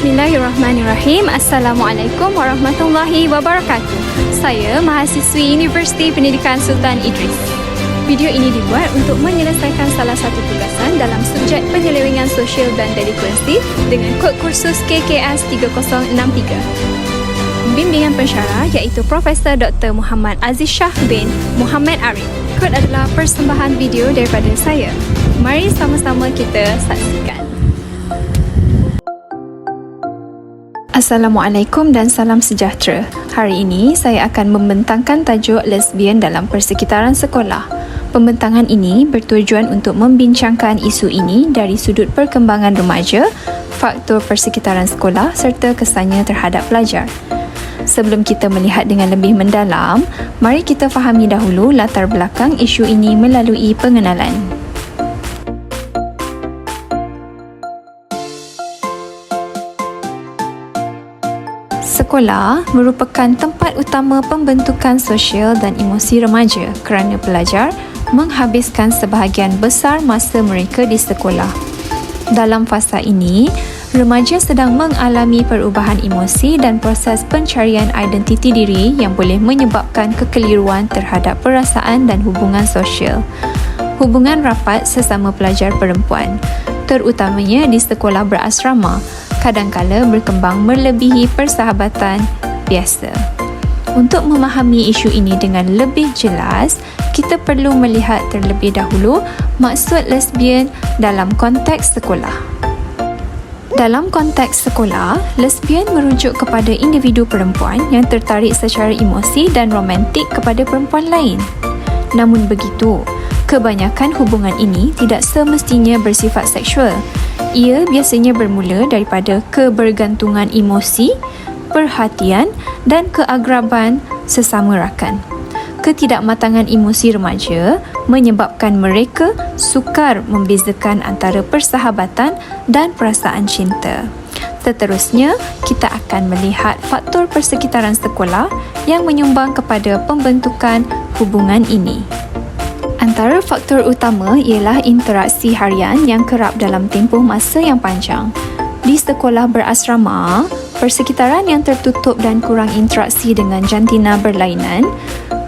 Bismillahirrahmanirrahim. Assalamualaikum warahmatullahi wabarakatuh. Saya mahasiswi Universiti Pendidikan Sultan Idris. Video ini dibuat untuk menyelesaikan salah satu tugasan dalam subjek penyelewengan sosial dan delinkuensi dengan kod kursus KKS 3063. Bimbingan pensyarah iaitu Profesor Dr. Muhammad Aziz Shah bin Muhammad Arif. Kod adalah persembahan video daripada saya. Mari sama-sama kita saksikan. Assalamualaikum dan salam sejahtera. Hari ini saya akan membentangkan tajuk lesbian dalam persekitaran sekolah. Pembentangan ini bertujuan untuk membincangkan isu ini dari sudut perkembangan remaja, faktor persekitaran sekolah serta kesannya terhadap pelajar. Sebelum kita melihat dengan lebih mendalam, mari kita fahami dahulu latar belakang isu ini melalui pengenalan. Sekolah merupakan tempat utama pembentukan sosial dan emosi remaja kerana pelajar menghabiskan sebahagian besar masa mereka di sekolah. Dalam fasa ini, remaja sedang mengalami perubahan emosi dan proses pencarian identiti diri yang boleh menyebabkan kekeliruan terhadap perasaan dan hubungan sosial. Hubungan rapat sesama pelajar perempuan, terutamanya di sekolah berasrama, kadangkala berkembang melebihi persahabatan biasa. Untuk memahami isu ini dengan lebih jelas, kita perlu melihat terlebih dahulu maksud lesbian dalam konteks sekolah. Dalam konteks sekolah, lesbian merujuk kepada individu perempuan yang tertarik secara emosi dan romantik kepada perempuan lain. Namun begitu, kebanyakan hubungan ini tidak semestinya bersifat seksual ia biasanya bermula daripada kebergantungan emosi, perhatian dan keagraban sesama rakan. Ketidakmatangan emosi remaja menyebabkan mereka sukar membezakan antara persahabatan dan perasaan cinta. Seterusnya, kita akan melihat faktor persekitaran sekolah yang menyumbang kepada pembentukan hubungan ini. Antara faktor utama ialah interaksi harian yang kerap dalam tempoh masa yang panjang. Di sekolah berasrama, persekitaran yang tertutup dan kurang interaksi dengan jantina berlainan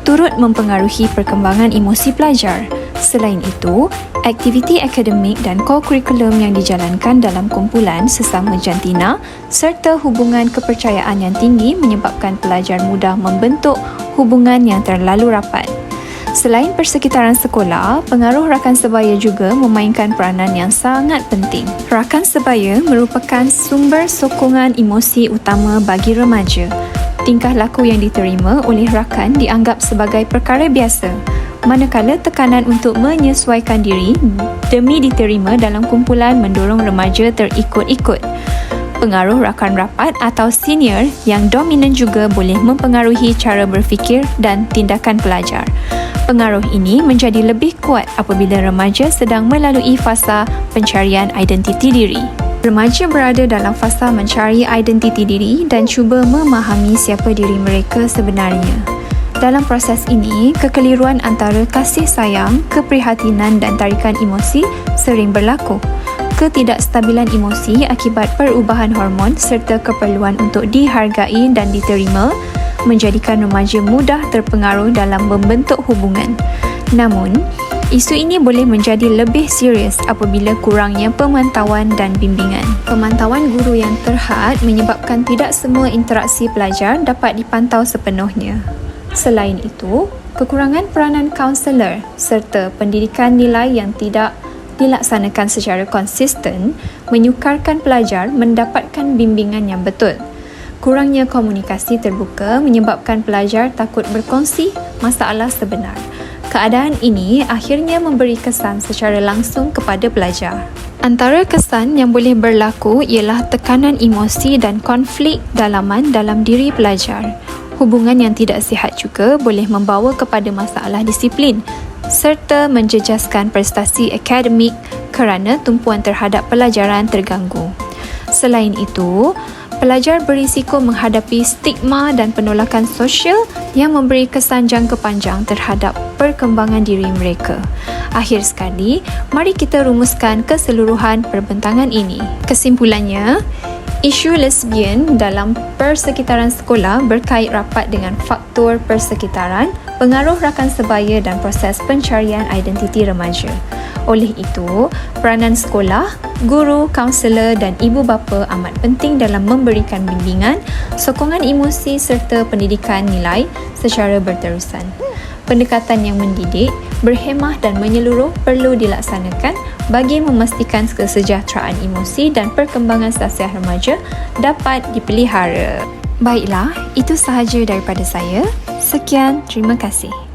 turut mempengaruhi perkembangan emosi pelajar. Selain itu, aktiviti akademik dan co-curriculum yang dijalankan dalam kumpulan sesama jantina serta hubungan kepercayaan yang tinggi menyebabkan pelajar mudah membentuk hubungan yang terlalu rapat. Selain persekitaran sekolah, pengaruh rakan sebaya juga memainkan peranan yang sangat penting. Rakan sebaya merupakan sumber sokongan emosi utama bagi remaja. Tingkah laku yang diterima oleh rakan dianggap sebagai perkara biasa, manakala tekanan untuk menyesuaikan diri demi diterima dalam kumpulan mendorong remaja terikut-ikut. Pengaruh rakan rapat atau senior yang dominan juga boleh mempengaruhi cara berfikir dan tindakan pelajar. Pengaruh ini menjadi lebih kuat apabila remaja sedang melalui fasa pencarian identiti diri. Remaja berada dalam fasa mencari identiti diri dan cuba memahami siapa diri mereka sebenarnya. Dalam proses ini, kekeliruan antara kasih sayang, keprihatinan dan tarikan emosi sering berlaku. Ketidakstabilan emosi akibat perubahan hormon serta keperluan untuk dihargai dan diterima menjadikan remaja mudah terpengaruh dalam membentuk hubungan. Namun, isu ini boleh menjadi lebih serius apabila kurangnya pemantauan dan bimbingan. Pemantauan guru yang terhad menyebabkan tidak semua interaksi pelajar dapat dipantau sepenuhnya. Selain itu, kekurangan peranan kaunselor serta pendidikan nilai yang tidak dilaksanakan secara konsisten menyukarkan pelajar mendapatkan bimbingan yang betul. Kurangnya komunikasi terbuka menyebabkan pelajar takut berkongsi masalah sebenar. Keadaan ini akhirnya memberi kesan secara langsung kepada pelajar. Antara kesan yang boleh berlaku ialah tekanan emosi dan konflik dalaman dalam diri pelajar. Hubungan yang tidak sihat juga boleh membawa kepada masalah disiplin serta menjejaskan prestasi akademik kerana tumpuan terhadap pelajaran terganggu. Selain itu, pelajar berisiko menghadapi stigma dan penolakan sosial yang memberi kesan jangka panjang terhadap perkembangan diri mereka. Akhir sekali, mari kita rumuskan keseluruhan perbentangan ini. Kesimpulannya, Isu lesbian dalam persekitaran sekolah berkait rapat dengan faktor persekitaran, pengaruh rakan sebaya dan proses pencarian identiti remaja. Oleh itu, peranan sekolah, guru, kaunselor dan ibu bapa amat penting dalam memberikan bimbingan, sokongan emosi serta pendidikan nilai secara berterusan. Pendekatan yang mendidik, berhemah dan menyeluruh perlu dilaksanakan bagi memastikan kesejahteraan emosi dan perkembangan sasiah remaja dapat dipelihara. Baiklah, itu sahaja daripada saya. Sekian, terima kasih.